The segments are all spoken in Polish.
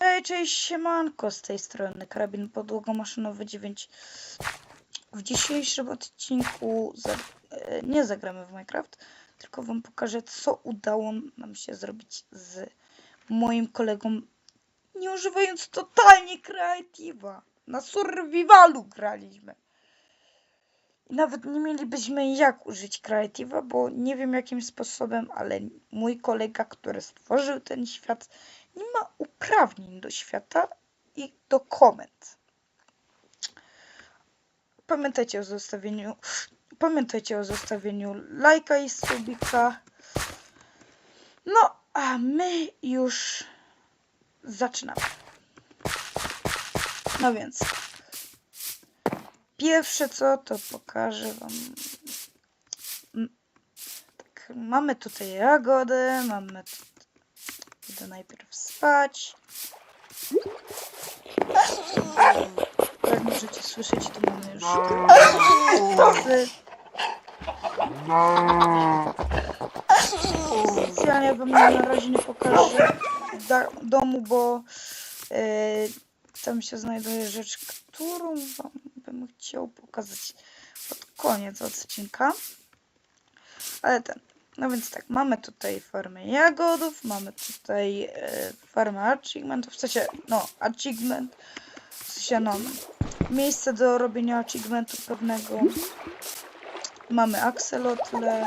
Hej, cześć, siemanko, z tej strony karabin podłogomaszynowy 9. W dzisiejszym odcinku za, e, nie zagramy w Minecraft, tylko wam pokażę, co udało nam się zrobić z moim kolegą, nie używając totalnie kreatywa. Na survivalu graliśmy. I nawet nie mielibyśmy jak użyć kreatywa, bo nie wiem jakim sposobem, ale mój kolega, który stworzył ten świat, nie ma uprawnień do świata i do komend. Pamiętajcie o zostawieniu pamiętajcie o zostawieniu lajka i subika. No, a my już zaczynamy. No więc pierwsze co to pokażę wam tak, mamy tutaj jagodę, mamy Idę najpierw spać. Jak możecie słyszeć, to mamy już psy. Specjalnie wam na razie nie pokażę domu, bo e, tam się znajduje rzecz, którą wam bym chciał pokazać pod koniec odcinka. Ale ten, no więc tak, mamy tutaj farmę jagodów, mamy tutaj e, farmę achievementów, w sensie, no, achievement, w sensie, no, miejsce do robienia achievementu pewnego. Mamy axolotle.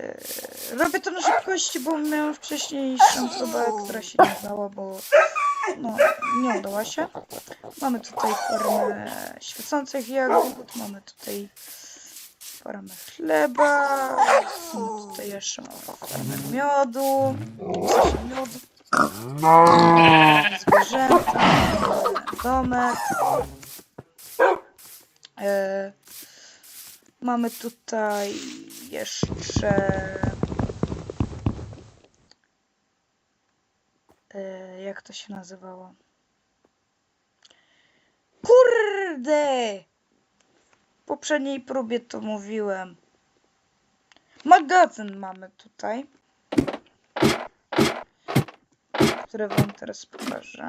E, robię to na szybkości, bo miałem wcześniejszą próbę, która się nie udała, bo no, nie udała się. Mamy tutaj formę świecących jagód, mamy tutaj formę chleba, tutaj jeszcze formę miodu, miodu, zwierzęta, domek. E, mamy tutaj jeszcze e, jak to się nazywało? Kurde! Poprzedniej próbie to mówiłem. Magazyn mamy tutaj. Który wam teraz pokażę.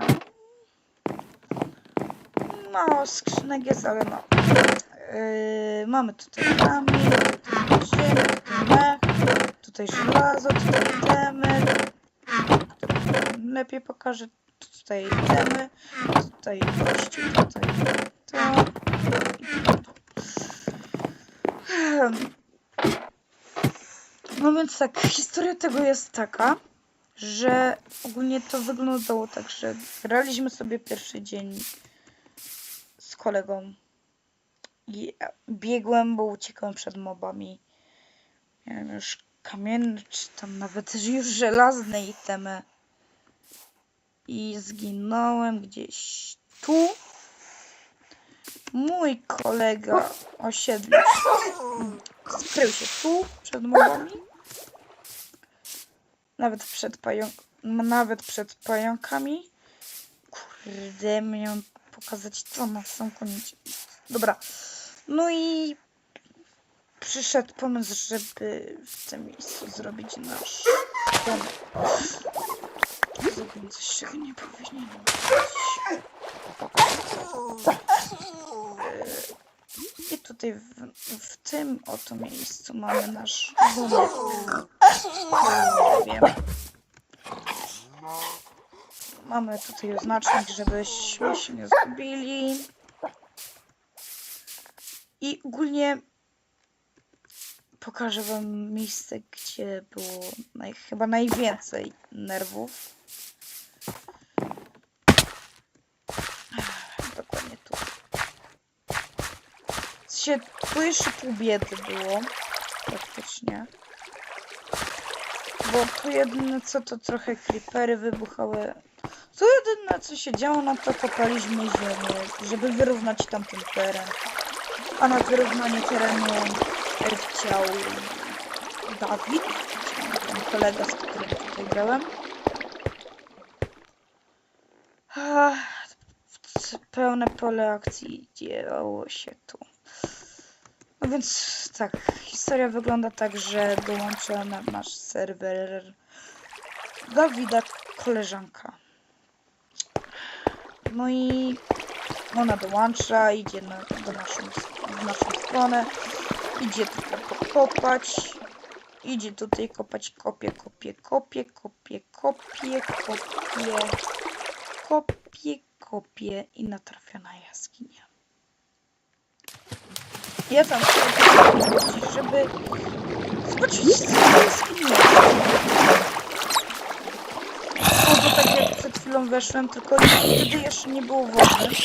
Mało skrzynek jest, ale no. Yy, mamy tutaj kamień, tutaj ziemię, tutaj mech, tutaj żelazo, tutaj temy. Lepiej pokażę. Tutaj temy, tutaj kości, tutaj to. No więc tak, historia tego jest taka, że ogólnie to wyglądało tak, że graliśmy sobie pierwszy dzień z kolegą i biegłem, bo uciekałem przed mobami. Miałem już kamienne, czy tam nawet już żelazne itemy. I zginąłem gdzieś tu. Mój kolega osiedlił skrył się tu przed mobami. Nawet przed pająk, nawet przed pająkami. Kurde, miałem pokazać co na sam koniec. Dobra. No i przyszedł pomysł, żeby w tym miejscu zrobić nasz dom. Zrobiłem coś, czego nie powinienem. I tutaj w, w tym oto miejscu mamy nasz domek. Nie wiem. Mamy tutaj oznacznik, żebyśmy się nie zgubili. I ogólnie pokażę wam miejsce, gdzie było naj, chyba najwięcej nerwów. Dokładnie tu. Tu jeszcze pół biedy było. Praktycznie. Bo tu jedyne co to trochę creepery wybuchały. Tu jedyne co się działo, no to kopaliśmy ziemię, żeby wyrównać tamten teren. A na wyrównanie terenu e, chciał Dawid, ten kolega, z którym tutaj grałem. Pełne pole akcji działo się tu. Więc tak, historia wygląda tak, że dołączyła na nasz serwer Dawida koleżanka. No i ona dołącza, idzie na, do naszą, w naszą stronę, idzie tutaj kopać, idzie tutaj kopać, kopie, kopie, kopie, kopie, kopie, kopie, kopie, kopie i natrafia na jaskinię. Ja tam żeby zobaczyć, co to jaskinia. O, to tak jak przed chwilą weszłem, tylko wtedy jeszcze nie było wody.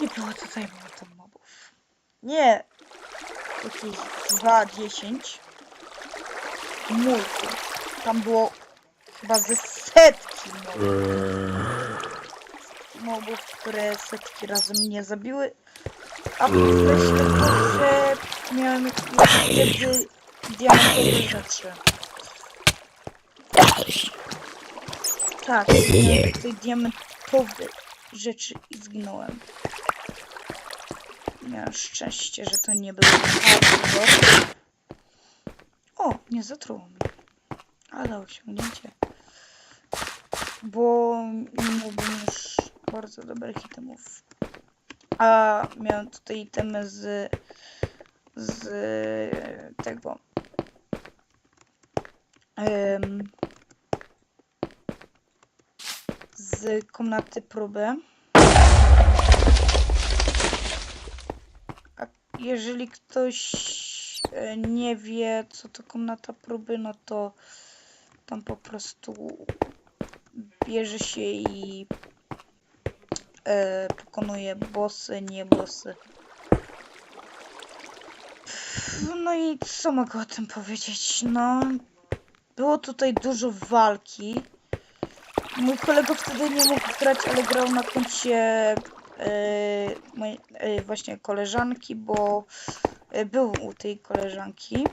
Nie było tutaj było tam mobów. Nie. Jakieś 2, 10. Multi. Tam było chyba ze setki mobów. Mobów, które setki razy mnie zabiły. A myślę, że miałem wtedy diamentowe rzeczy. Tak, miałem tutaj diamentowe rzeczy i zginąłem. Miałem szczęście, że to nie był hardcore. O, nie zatruło mnie. Ale osiągnięcie. Bo nie miałbym już bardzo dobrych itemów. A miałem tutaj itemy z z tego em, z komnaty próby. A jeżeli ktoś e, nie wie, co to komnata próby, no to tam po prostu bierze się i e, pokonuje bossy, nie bossy. No i co mogę o tym powiedzieć? No, było tutaj dużo walki. Mój kolega wtedy nie mógł grać, ale grał na koncie e, mojej e, właśnie koleżanki, bo e, był u tej koleżanki.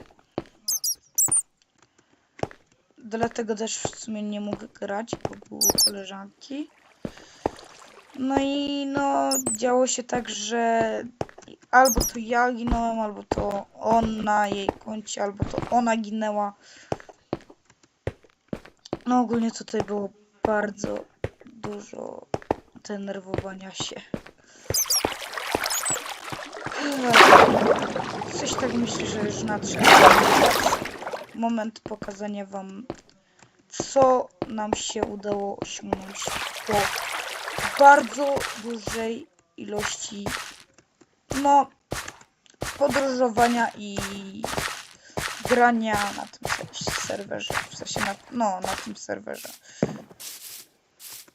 Dlatego też w sumie nie mógł grać, bo był u koleżanki. No i no, działo się tak, że albo to ja ginąłem, albo to on na jej koncie, albo to ona ginęła. No ogólnie tutaj było bardzo dużo denerwowania się. Coś tak myślę, że już nadszedł moment pokazania wam, co nam się udało osiągnąć po bardzo dużej ilości no podróżowania i grania na tym se- serwerze, w sensie na, no, na tym serwerze.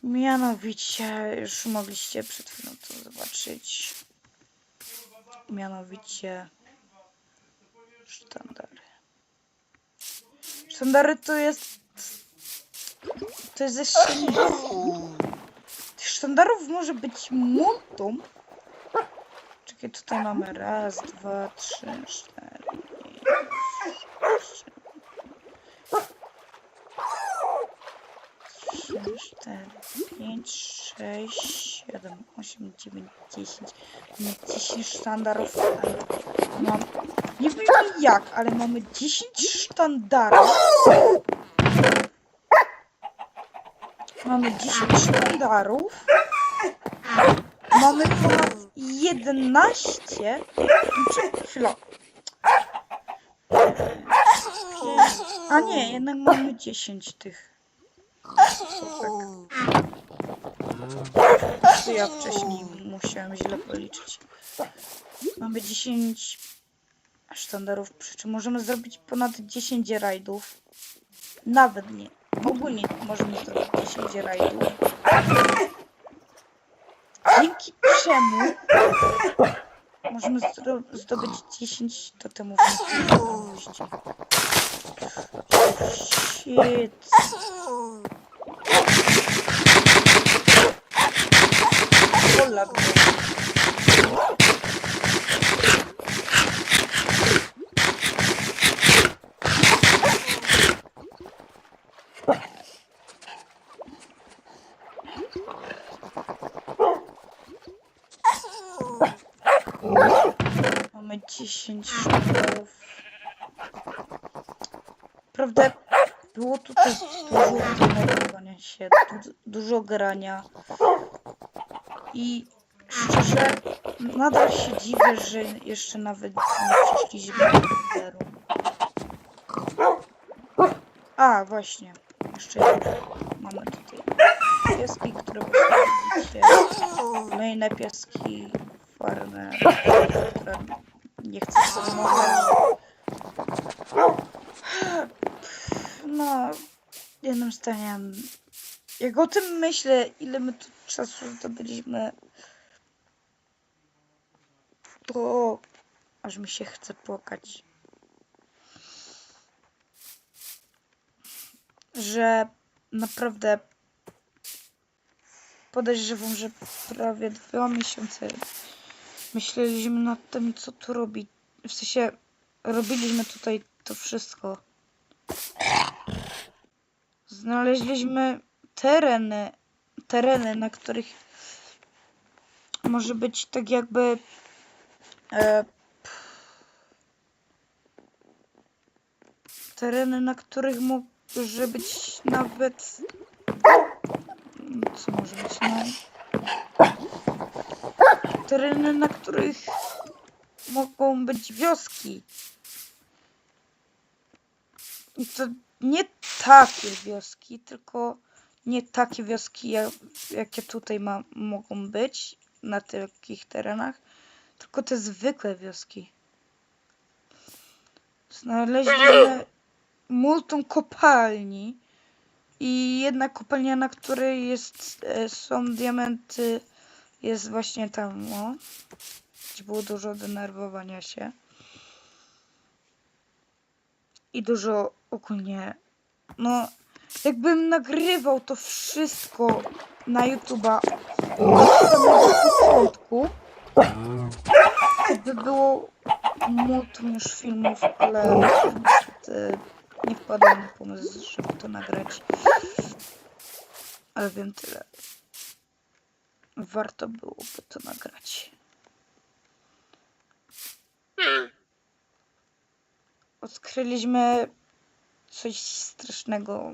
Mianowicie, już mogliście przed chwilą to zobaczyć. Mianowicie sztandary. Sztandary to jest to jest jeszcze. Sztandarów może być multum. Czekaj, tutaj mamy raz, dwa, trzy, cztery, pięć, sześć, trzy, cztery, pięć, sześć, siedem, osiem, dziewięć, dziesięć. Mamy dziesięć sztandarów. Mam... Nie wiem jak, ale mamy 10 sztandarów. Mamy 10 sztandarów. Mamy ponad 11. Czy chwila. A nie, jednak mamy 10 tych. To ja wcześniej musiałem źle policzyć. Mamy 10 sztandarów, przy czym możemy zrobić ponad 10 rajdów. Nawet nie. Ogólnie możemy zrobić Dzięki czemu możemy zdobyć 10 totemów. Shit. Hola, 10 sztuk. Prawda, Było tutaj dużo denerwowania się, du dużo grania. I szczerze, nadal się dziwię, że jeszcze nawet nie przeszliśmy do zero. A, właśnie. Jeszcze mamy tutaj pieski, które widzicie. Kolejne pieski, farmę, które nie chcę zamawiać. No, jednym zdaniem, jak o tym myślę, ile my tu czasu zdobyliśmy, to aż mi się chce płakać. Że naprawdę podejrzewam, że prawie dwa miesiące myśleliśmy nad tym, co tu robić. W sensie robiliśmy tutaj to wszystko. Znaleźliśmy tereny, tereny, na których może być tak jakby e, tereny, na których może być nawet co może być no tereny, na których mogą być wioski. I to nie takie wioski, tylko nie takie wioski, jak, jakie tutaj ma, mogą być na takich terenach, tylko te zwykłe wioski. Znaleźliśmy multum kopalni i jedna kopalnia, na której jest, e, są diamenty, jest właśnie tam, o, gdzie było dużo denerwowania się. I dużo ogólnie, no, jakbym nagrywał to wszystko na YouTube'a od początku, by było multum już filmów, ale nie wpadłem na pomysł, żeby to nagrać. Ale wiem tyle. Warto byłoby to nagrać. Odkryliśmy coś strasznego,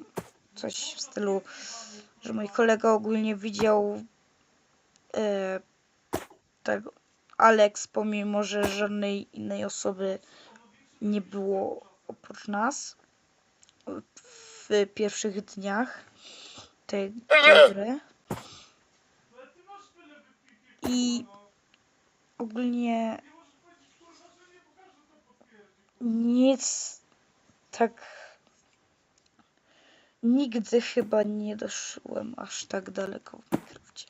coś w stylu, że mój kolega ogólnie widział e, tego Alex, pomimo że żadnej innej osoby nie było oprócz nas w pierwszych dniach tej gry. I ogólnie nic tak nigdy chyba nie doszłem aż tak daleko w Minecrafcie.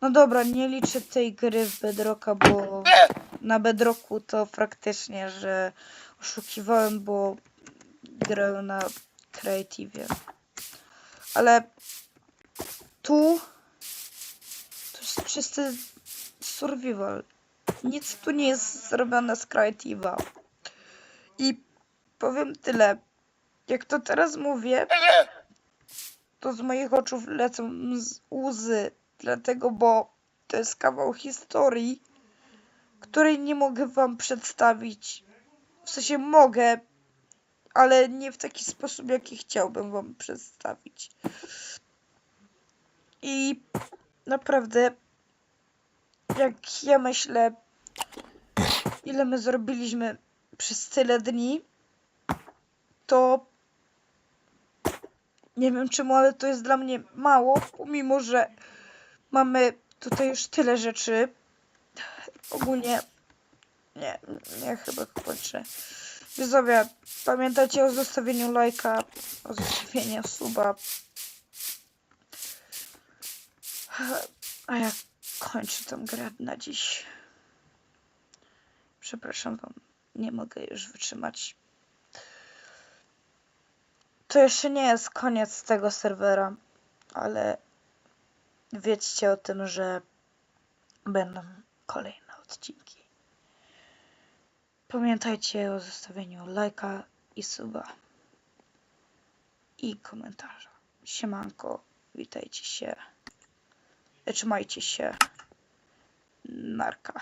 No dobra, nie liczę tej gry w Bedrocka, bo na Bedrocku to faktycznie, że oszukiwałem, bo grałem na Creative. Ale tu czysty survival. Nic tu nie jest zrobione z Creative'a. I powiem tyle. Jak to teraz mówię, to z moich oczu lecą łzy. Dlatego, bo to jest kawał historii, której nie mogę wam przedstawić. W sensie mogę, ale nie w taki sposób, jaki chciałbym wam przedstawić. I naprawdę, jak ja myślę, ile my zrobiliśmy przez tyle dni, to nie wiem czemu, ale to jest dla mnie mało, pomimo że mamy tutaj już tyle rzeczy. Ogólnie nie, nie chyba kończę. Widzowie, pamiętajcie o zostawieniu lajka, o zostawieniu suba. A ja kończę tę grę na dziś. Przepraszam wam, nie mogę już wytrzymać. To jeszcze nie jest koniec tego serwera, ale wiedzcie o tym, że będą kolejne odcinki. Pamiętajcie o zostawieniu lajka i suba i komentarza. Siemanko, witajcie się. Trzymajcie się. Narka.